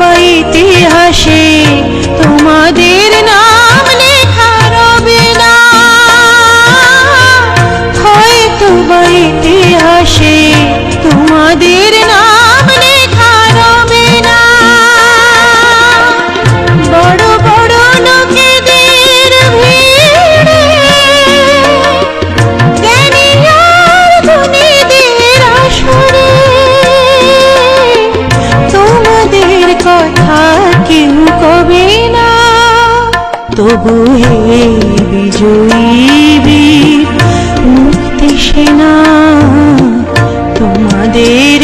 বাইতে হাসে কেউ কবে না তবু হে বিজয়ী বীর মুক্তি সেনা তোমাদের